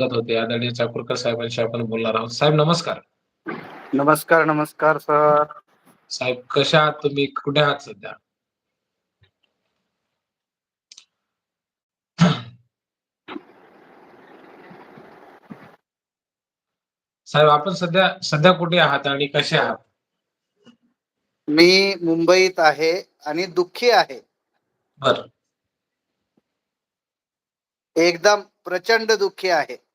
स्वागत होते. आदरणीय चाकूरकर साहेबांशी आपण बोलणार आहोत. साहेब नमस्कार. नमस्कार नमस्कार सर. साहेब कशा आहात तुम्ही? कुठे आहात सध्या? साहेब आपण सध्या सध्या कुठे आहात आणि कसे आहात? मी मुंबईत आहे आणि दुःखी आहे. बर. एकदम प्रचंड दुःखी आहे.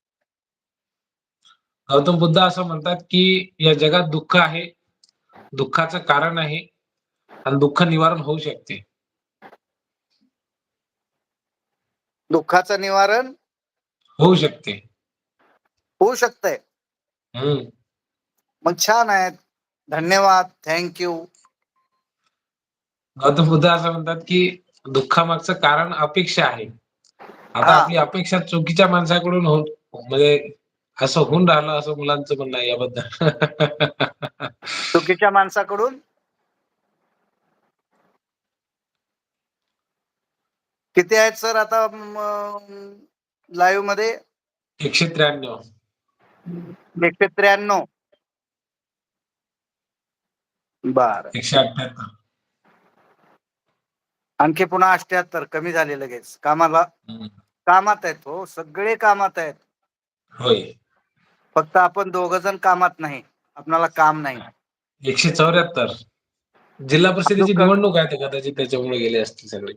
गौतम बुद्ध असं म्हणतात की या जगात दुःख आहे दुःखाचं कारण आहे आणि दुःख निवारण होऊ शकते. दुःखाचं निवारण होऊ शकते. होऊ शकतंय. हम्म. मग छान आहे धन्यवाद. थँक्यू गौतम बुद्ध असं म्हणतात की दुःखामागचं कारण अपेक्षा आहे. आता हा. आपली अपेक्षा चुकीच्या माणसाकडून हो म्हणजे असं होऊन राहिलं असं मुलांचं म्हणणं आहे याबद्दल. चुकीच्या माणसाकडून? किती आहेत सर आता लाईव्हमध्ये? एकशे त्र्याण्णव. एकशे त्र्याण्णव. बर. एकशे अठ्ठ्याहत्तर. आणखी पुन्हा अठ्याहत्तर कमी झाले लगेच कामाला. कामात आहेत हो सगळे कामात आहेत. होय. फक्त आपण दोघ जण कामात नाही. आपणाला काम नाही. एकशे चौऱ्याहत्तर. जिल्हा परिषदेची निवडणूक आहे ते कदाचित त्याच्यामुळे गेले असतील सगळे.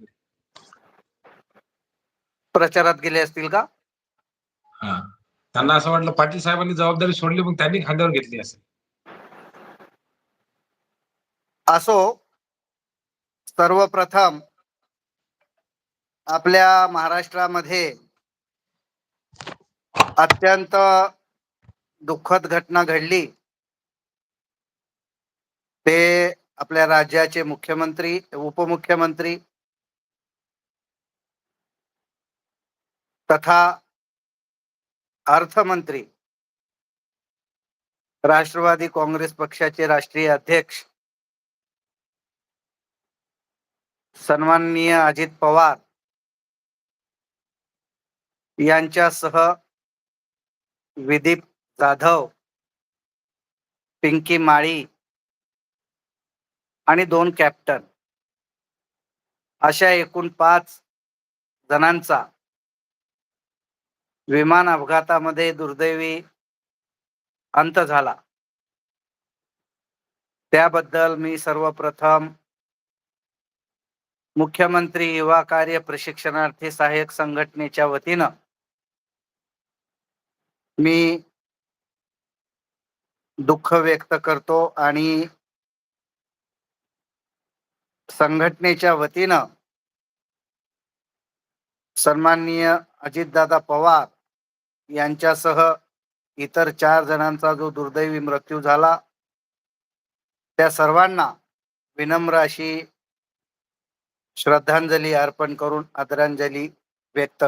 प्रचारात गेले असतील का? हा. त्यांना असं वाटलं पाटील साहेबांनी जबाबदारी सोडली मग त्यांनी खांद्यावर घेतली असेल. असो सर्वप्रथम आपल्या महाराष्ट्रामध्ये अत्यंत दुःखद घटना घडली. ते आपल्या राज्याचे मुख्यमंत्री उपमुख्यमंत्री तथा अर्थमंत्री राष्ट्रवादी काँग्रेस पक्षाचे राष्ट्रीय अध्यक्ष सन्माननीय अजित पवार यांच्यासह विदीप जाधव पिंकी माळी आणि दोन कॅप्टन अशा एकूण पाच जणांचा विमान अपघातामध्ये दुर्दैवी अंत झाला. त्याबद्दल मी सर्वप्रथम मुख्यमंत्री युवा कार्य प्रशिक्षणार्थी सहाय्यक संघटनेच्या वतीनं मी दुःख व्यक्त करतो आणि संघटनेच्या वतीनं सन्माननीय अजितदादा पवार यांच्यासह इतर चार जणांचा जो दुर्दैवी मृत्यू झाला त्या सर्वांना विनम्र अशी श्रद्धांजली अर्पण करून आदरांजली व्यक्त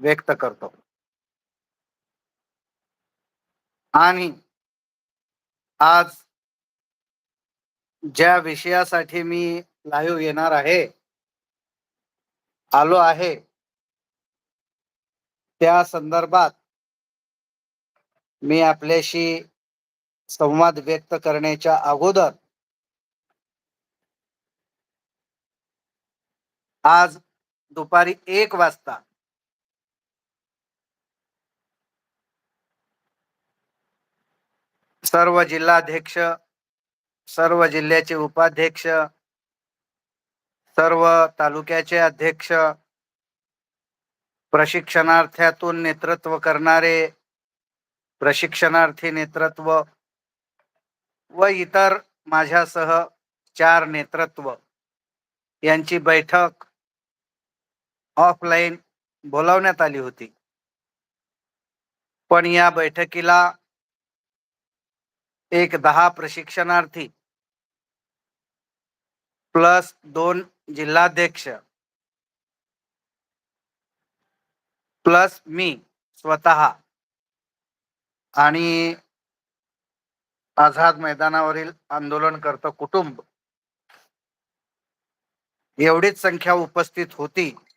व्यक्त करतो. आणि आज ज्या विषयासाठी मी लाईव्ह येणार आहे आलो आहे त्या संदर्भात मी आपल्याशी संवाद व्यक्त करण्याच्या अगोदर आज दुपारी एक वाजता सर्व जिल्हाध्यक्ष सर्व जिल्ह्याचे उपाध्यक्ष सर्व तालुक्याचे अध्यक्ष प्रशिक्षणार्थ्यातून नेतृत्व करणारे प्रशिक्षणार्थी नेतृत्व व इतर माझ्यासह चार नेतृत्व. यांची बैठक ऑफलाईन बोलावण्यात आली होती. पण या बैठकीला एक दहा प्रशिक्षणार्थी. प्लस दोन जिल्हाध्यक्ष. प्लस मी स्वतः. आणि आझाद मैदानावरील आंदोलन करतं कुटुंब. एवढीच संख्या उपस्थित होती.